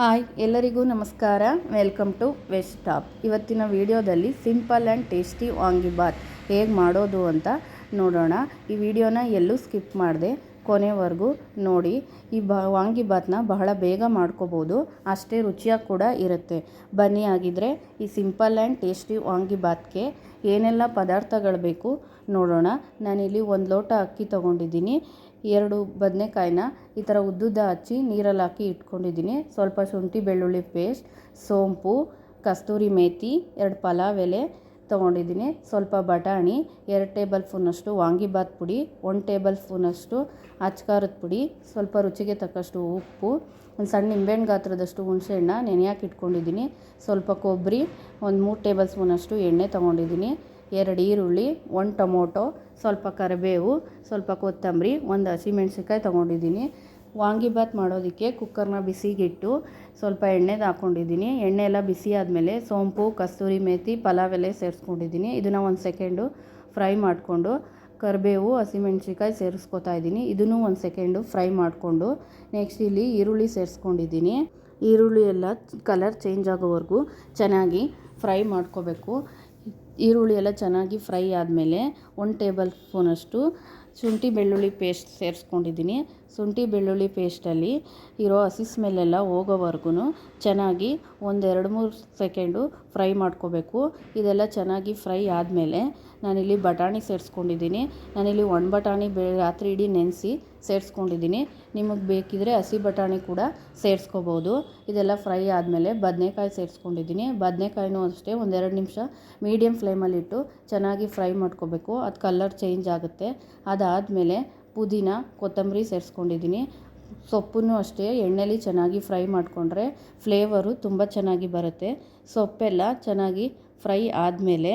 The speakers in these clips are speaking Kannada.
ಹಾಯ್, ಎಲ್ಲರಿಗೂ ನಮಸ್ಕಾರ. ವೆಲ್ಕಮ್ ಟು ವೆಸ್ಟ್ ಟಾಪ್ ಇವತ್ತಿನ ವಿಡಿಯೋದಲ್ಲಿ ಸಿಂಪಲ್ ಆ್ಯಂಡ್ ಟೇಸ್ಟಿ ವಾಂಗಿಬಾತ್ ಹೇಗೆ ಮಾಡೋದು ಅಂತ ನೋಡೋಣ. ಈ ವಿಡಿಯೋನ ಎಲ್ಲೂ ಸ್ಕಿಪ್ ಮಾಡಿದೆ, ಕೊನೆವರೆಗೂ ನೋಡಿ. ಈ ಬ ವಾಂಗಿಬಾತ್ನ ಬಹಳ ಬೇಗ ಮಾಡ್ಕೋಬೋದು, ಅಷ್ಟೇ ರುಚಿಯಾಗಿ ಕೂಡ ಇರುತ್ತೆ. ಬನ್ನಿ ಆಗಿದ್ದರೆ ಈ ಸಿಂಪಲ್ ಆ್ಯಂಡ್ ಟೇಸ್ಟಿ ವಾಂಗಿಬಾತ್ಗೆ ಏನೆಲ್ಲ ಪದಾರ್ಥಗಳು ಬೇಕು ನೋಡೋಣ. ನಾನಿಲ್ಲಿ ಒಂದು ಲೋಟ ಅಕ್ಕಿ ತೊಗೊಂಡಿದ್ದೀನಿ. ಎರಡು ಬದನೆಕಾಯಿನ ಈ ಥರ ಉದ್ದುದ್ದ ಹಚ್ಚಿ ನೀರಲ್ಲಿ ಹಾಕಿ ಇಟ್ಕೊಂಡಿದ್ದೀನಿ. ಸ್ವಲ್ಪ ಶುಂಠಿ, ಬೆಳ್ಳುಳ್ಳಿ ಪೇಸ್ಟ್, ಸೋಂಪು, ಕಸ್ತೂರಿ ಮೇಥಿ ಎರಡು ಪಲಾವ್ ಎಲೆ ತೊಗೊಂಡಿದ್ದೀನಿ. ಸ್ವಲ್ಪ ಬಟಾಣಿ, ಎರಡು ಟೇಬಲ್ ಸ್ಪೂನಷ್ಟು ವಾಂಗಿಬಾತ್ ಪುಡಿ, ಒಂದು ಟೇಬಲ್ ಸ್ಪೂನಷ್ಟು ಅಚ್ಕಾರದ ಪುಡಿ, ಸ್ವಲ್ಪ ರುಚಿಗೆ ತಕ್ಕಷ್ಟು ಉಪ್ಪು, ಒಂದು ಸಣ್ಣ ನಿಂಬೆಹಣ್ಣು ಗಾತ್ರದಷ್ಟು ಹುಣಸೆಹಣ್ಣ ನೆನೆಯಾಕೆ ಇಟ್ಕೊಂಡಿದ್ದೀನಿ. ಸ್ವಲ್ಪ ಕೊಬ್ಬರಿ, ಒಂದು ಮೂರು ಟೇಬಲ್ ಸ್ಪೂನಷ್ಟು ಎಣ್ಣೆ ತೊಗೊಂಡಿದ್ದೀನಿ. ಎರಡು ಈರುಳ್ಳಿ, ಒಂದು ಟೊಮೊಟೊ, ಸ್ವಲ್ಪ ಕರಿಬೇವು, ಸ್ವಲ್ಪ ಕೊತ್ತಂಬರಿ, ಒಂದು ಹಸಿಮೆಣ್ಸಿನ್ಕಾಯಿ ತೊಗೊಂಡಿದ್ದೀನಿ. ವಾಂಗಿಬಾತ್ ಮಾಡೋದಕ್ಕೆ ಕುಕ್ಕರ್ನ ಬಿಸಿಗಿಟ್ಟು, ಸ್ವಲ್ಪ ಎಣ್ಣೆದು ಹಾಕ್ಕೊಂಡಿದ್ದೀನಿ ಎಣ್ಣೆ ಎಲ್ಲ ಬಿಸಿ ಆದಮೇಲೆ ಸೋಂಪು, ಕಸ್ತೂರಿ ಮೇಥಿ ಪಲಾವ್ ಎಲೆ ಸೇರಿಸ್ಕೊಂಡಿದ್ದೀನಿ. ಇದನ್ನು ಒಂದು ಸೆಕೆಂಡು ಫ್ರೈ ಮಾಡಿಕೊಂಡು ಕರಿಬೇವು, ಹಸಿಮೆಣ್ಸಿನ್ಕಾಯಿ ಸೇರಿಸ್ಕೊತಾ ಇದ್ದೀನಿ. ಇದನ್ನು ಒಂದು ಸೆಕೆಂಡು ಫ್ರೈ ಮಾಡಿಕೊಂಡು ನೆಕ್ಸ್ಟ್ ಇಲ್ಲಿ ಈರುಳ್ಳಿ ಸೇರಿಸ್ಕೊಂಡಿದ್ದೀನಿ. ಈರುಳ್ಳಿ ಎಲ್ಲ ಕಲರ್ ಚೇಂಜ್ ಆಗೋವರೆಗೂ ಚೆನ್ನಾಗಿ ಫ್ರೈ ಮಾಡ್ಕೋಬೇಕು. ಈರುಳ್ಳಿ ಎಲ್ಲ ಚೆನ್ನಾಗಿ ಫ್ರೈ ಆದಮೇಲೆ ಒನ್ ಟೇಬಲ್ ಸ್ಪೂನಷ್ಟು ಶುಂಠಿ ಬೆಳ್ಳುಳ್ಳಿ ಪೇಸ್ಟ್ ಸೇರಿಸ್ಕೊಂಡಿದ್ದೀನಿ. ಶುಂಠಿ ಬೆಳ್ಳುಳ್ಳಿ ಪೇಸ್ಟಲ್ಲಿ ಇರೋ ಹಸಿ ಸ್ಮೆಲ್ಲೆಲ್ಲ ಹೋಗೋವರೆಗೂ ಚೆನ್ನಾಗಿ ಒಂದೆರಡು ಮೂರು ಸೆಕೆಂಡು ಫ್ರೈ ಮಾಡ್ಕೋಬೇಕು. ಇದೆಲ್ಲ ಚೆನ್ನಾಗಿ ಫ್ರೈ ಆದಮೇಲೆ ನಾನಿಲ್ಲಿ ಬಟಾಣಿ ಸೇರಿಸ್ಕೊಂಡಿದ್ದೀನಿ. ನಾನಿಲ್ಲಿ ಒಣ ಬಟಾಣಿ ಬೆ ರಾತ್ರಿ ಇಡೀ ನೆನೆಸಿ ಸೇರಿಸ್ಕೊಂಡಿದ್ದೀನಿ. ನಿಮಗೆ ಬೇಕಿದ್ರೆ ಹಸಿ ಬಟಾಣಿ ಕೂಡ ಸೇರಿಸ್ಕೋಬೋದು. ಇದೆಲ್ಲ ಫ್ರೈ ಆದಮೇಲೆ ಬದನೆಕಾಯಿ ಸೇರಿಸ್ಕೊಂಡಿದ್ದೀನಿ. ಬದನೆಕಾಯಿನೂ ಅಷ್ಟೇ ಒಂದೆರಡು ನಿಮಿಷ ಮೀಡಿಯಮ್ ಫ್ಲೇಮಲ್ಲಿಟ್ಟು ಚೆನ್ನಾಗಿ ಫ್ರೈ ಮಾಡ್ಕೋಬೇಕು. ಅದು ಕಲರ್ ಚೇಂಜ್ ಆಗುತ್ತೆ. ಅದಾದಮೇಲೆ ಪುದೀನ, ಕೊತ್ತಂಬರಿ ಸೇರಿಸ್ಕೊಂಡಿದ್ದೀನಿ. ಸೊಪ್ಪನ್ನು ಅಷ್ಟೇ, ಎಣ್ಣೆಲಿ ಚೆನ್ನಾಗಿ ಫ್ರೈ ಮಾಡಿಕೊಂಡ್ರೆ ಫ್ಲೇವರು ತುಂಬ ಚೆನ್ನಾಗಿ ಬರುತ್ತೆ. ಸೊಪ್ಪೆಲ್ಲ ಚೆನ್ನಾಗಿ ಫ್ರೈ ಆದಮೇಲೆ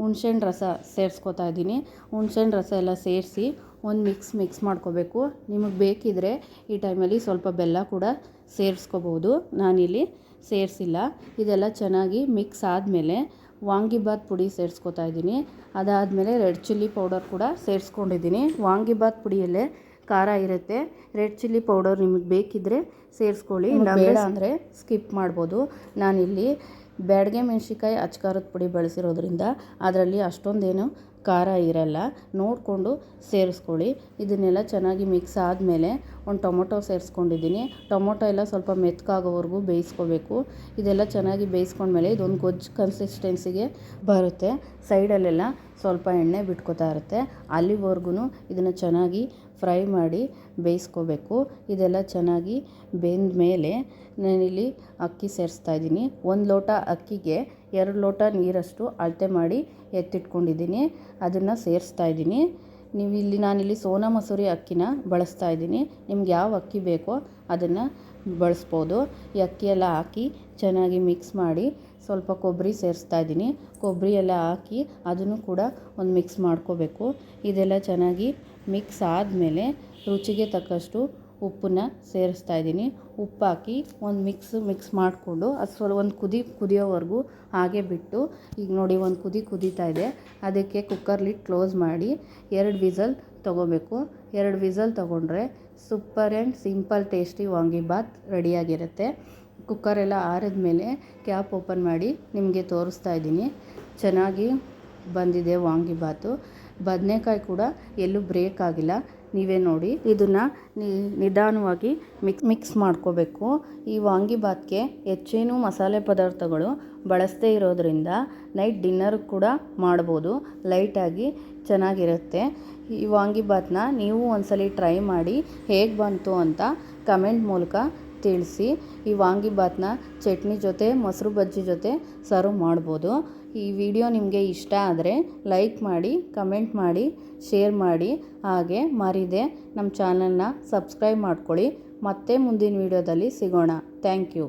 ಹುಣ್ಸೆಹಣ್ಣು ರಸ ಸೇರಿಸ್ಕೊತಾ ಇದ್ದೀನಿ. ಹುಣ್ಸೆಹಣ್ಣು ರಸ ಎಲ್ಲ ಸೇರಿಸಿ ಒಂದು ಮಿಕ್ಸ್ ಮಿಕ್ಸ್ ಮಾಡ್ಕೋಬೇಕು. ನಿಮಗೆ ಬೇಕಿದ್ದರೆ ಈ ಟೈಮಲ್ಲಿ ಸ್ವಲ್ಪ ಬೆಲ್ಲ ಕೂಡ ಸೇರಿಸ್ಕೋಬೋದು. ನಾನಿಲ್ಲಿ ಸೇರಿಸಿಲ್ಲ. ಇದೆಲ್ಲ ಚೆನ್ನಾಗಿ ಮಿಕ್ಸ್ ಆದಮೇಲೆ ವಾಂಗಿಬಾತ್ ಪುಡಿ ಸೇರಿಸ್ಕೋತಾ ಇದ್ದೀನಿ. ಅದಾದಮೇಲೆ ರೆಡ್ ಚಿಲ್ಲಿ ಪೌಡರ್ ಕೂಡ ಸೇರಿಸ್ಕೊಂಡಿದ್ದೀನಿ. ವಾಂಗಿಬಾತ್ ಪುಡಿಯಲ್ಲೇ ಖಾರ ಇರುತ್ತೆ. ರೆಡ್ ಚಿಲ್ಲಿ ಪೌಡರ್ ನಿಮಗೆ ಬೇಕಿದ್ದರೆ ಸೇರಿಸ್ಕೊಳ್ಳಿ. ಬೇಡ ಅಂದರೆ ಸ್ಕಿಪ್ ಮಾಡ್ಬೋದು. ನಾನಿಲ್ಲಿ ಬ್ಯಾಡಗೆ ಮೆಣಸಿಕಾಯಿ ಅಚ್ಕಾರದ ಪುಡಿ ಬಳಸಿರೋದ್ರಿಂದ ಅದರಲ್ಲಿ ಅಷ್ಟೊಂದೇನು ಖಾರ ಇರಲ್ಲ. ನೋಡಿಕೊಂಡು ಸೇರಿಸ್ಕೊಳ್ಳಿ. ಇದನ್ನೆಲ್ಲ ಚೆನ್ನಾಗಿ ಮಿಕ್ಸ್ ಆದಮೇಲೆ ಒಂದು ಟೊಮೊಟೊ ಸೇರಿಸ್ಕೊಂಡಿದ್ದೀನಿ. ಟೊಮೊಟೊ ಎಲ್ಲ ಸ್ವಲ್ಪ ಮೆತ್ತಗಾಗೋವರೆಗೂ ಬೇಯಿಸ್ಕೋಬೇಕು. ಇದೆಲ್ಲ ಚೆನ್ನಾಗಿ ಬೇಯಿಸ್ಕೊಂಡ್ಮೇಲೆ ಇದೊಂದು ಗೊಜ್ಜು ಕನ್ಸಿಸ್ಟೆನ್ಸಿಗೆ ಬರುತ್ತೆ. ಸೈಡಲ್ಲೆಲ್ಲ ಸ್ವಲ್ಪ ಎಣ್ಣೆ ಬಿಟ್ಕೋತಾ ಇರುತ್ತೆ. ಅಲ್ಲಿವರೆಗೂ ಇದನ್ನು ಚೆನ್ನಾಗಿ ಫ್ರೈ ಮಾಡಿ ಬೇಯಿಸ್ಕೋಬೇಕು. ಇದೆಲ್ಲ ಚೆನ್ನಾಗಿ ಬೆಂದ ಮೇಲೆ ನಾನಿಲ್ಲಿ ಅಕ್ಕಿ ಸೇರಿಸ್ತಾ ಇದ್ದೀನಿ. ಒಂದು ಲೋಟ ಅಕ್ಕಿಗೆ ಎರಡು ಲೋಟ ನೀರಷ್ಟು ಅಳತೆ ಮಾಡಿ ಎತ್ತಿಟ್ಕೊಂಡಿದ್ದೀನಿ. ಅದನ್ನು ಸೇರಿಸ್ತಾ ಇದ್ದೀನಿ. ನೀವು ಇಲ್ಲಿ ನಾನಿಲ್ಲಿ ಸೋನಾ ಮಸೂರಿ ಅಕ್ಕಿನ ಬಳಸ್ತಾ ಇದ್ದೀನಿ. ನಿಮ್ಗೆ ಯಾವ ಅಕ್ಕಿ ಬೇಕೋ ಅದನ್ನು ಬಳಸ್ಬೋದು. ಈ ಅಕ್ಕಿ ಎಲ್ಲ ಹಾಕಿ ಚೆನ್ನಾಗಿ ಮಿಕ್ಸ್ ಮಾಡಿ ಸ್ವಲ್ಪ ಕೊಬ್ಬರಿ ಸೇರಿಸ್ತಾ ಇದ್ದೀನಿ. ಕೊಬ್ಬರಿ ಎಲ್ಲ ಹಾಕಿ ಅದನ್ನು ಕೂಡ ಒಂದು ಮಿಕ್ಸ್ ಮಾಡ್ಕೋಬೇಕು. ಇದೆಲ್ಲ ಚೆನ್ನಾಗಿ ಮಿಕ್ಸ್ ಆದಮೇಲೆ ರುಚಿಗೆ ತಕ್ಕಷ್ಟು ಉಪ್ಪನ್ನ ಸೇರಿಸ್ತಾ ಇದ್ದೀನಿ. ಹಾಕಿ ಒಂದು ಮಿಕ್ಸ್ ಮಿಕ್ಸ್ ಮಾಡಿಕೊಂಡು ಅದು ಸ್ವಲ್ಪ ಒಂದು ಕುದಿ, ಕುದಿಯೋವರೆಗೂ ಹಾಗೆ ಬಿಟ್ಟು ಈಗ ನೋಡಿ ಒಂದು ಕುದಿ ಕುದೀತಾ ಇದೆ. ಅದಕ್ಕೆ ಕುಕ್ಕರ್ ಲಿಡ್ ಕ್ಲೋಸ್ ಮಾಡಿ ಎರಡು ವಿಸಲ್ ತೊಗೋಬೇಕು. ಎರಡು ವಿಸಲ್ ತೊಗೊಂಡ್ರೆ super and simple tasty vangibath ರೆಡಿಯಾಗಿರುತ್ತೆ ಕುಕ್ಕರೆಲ್ಲ ಆರಿದ ಮೇಲೆ ಕ್ಯಾಪ್ ಓಪನ್ ಮಾಡಿ ನಿಮಗೆ ತೋರಿಸ್ತಾ ಇದ್ದೀನಿ. ಚೆನ್ನಾಗಿ ಬಂದಿದೆ ವಾಂಗಿಬಾತು ಬದನೆಕಾಯಿ ಕೂಡ ಎಲ್ಲೂ ಬ್ರೇಕ್ ಆಗಿಲ್ಲ. ನೀವೇ ನೋಡಿ, ಇದನ್ನು ನಿಧಾನವಾಗಿ ಮಿಕ್ಸ್ ಮಿಕ್ಸ್ ಮಾಡ್ಕೋಬೇಕು. ಈ ವಾಂಗಿಬಾತ್ಗೆ ಹೆಚ್ಚೇನು ಮಸಾಲೆ ಪದಾರ್ಥಗಳು ಬಳಸದೇ ಇರೋದರಿಂದ ನೈಟ್ ಡಿನ್ನರ್ ಕೂಡ ಮಾಡ್ಬೋದು. ಲೈಟಾಗಿ ಚೆನ್ನಾಗಿರುತ್ತೆ. ಈ ವಾಂಗಿಬಾತನ್ನ ನೀವು ಒಂದ್ಸಲಿ ಟ್ರೈ ಮಾಡಿ ಹೇಗೆ ಬಂತು ಅಂತ ಕಮೆಂಟ್ ಮೂಲಕ ತಿಳಿಸಿ ಈ ವಾಂಗಿಬಾತನ್ನ ಚಟ್ನಿ ಜೊತೆ, ಮೊಸರು ಬಜ್ಜಿ ಜೊತೆ ಸರ್ವ್ ಮಾಡ್ಬೋದು. ಈ ವಿಡಿಯೋ ನಿಮಗೆ ಇಷ್ಟ ಆದರೆ ಲೈಕ್ ಮಾಡಿ, ಕಮೆಂಟ್ ಮಾಡಿ, ಶೇರ್ ಮಾಡಿ. ಹಾಗೆ ಮರಿದೆ ನಮ್ಮ ಚಾನಲ್ನ ಸಬ್ಸ್ಕ್ರೈಬ್ ಮಾಡ್ಕೊಳ್ಳಿ. ಮತ್ತೆ ಮುಂದಿನ ವಿಡಿಯೋದಲ್ಲಿ ಸಿಗೋಣ. Thank you.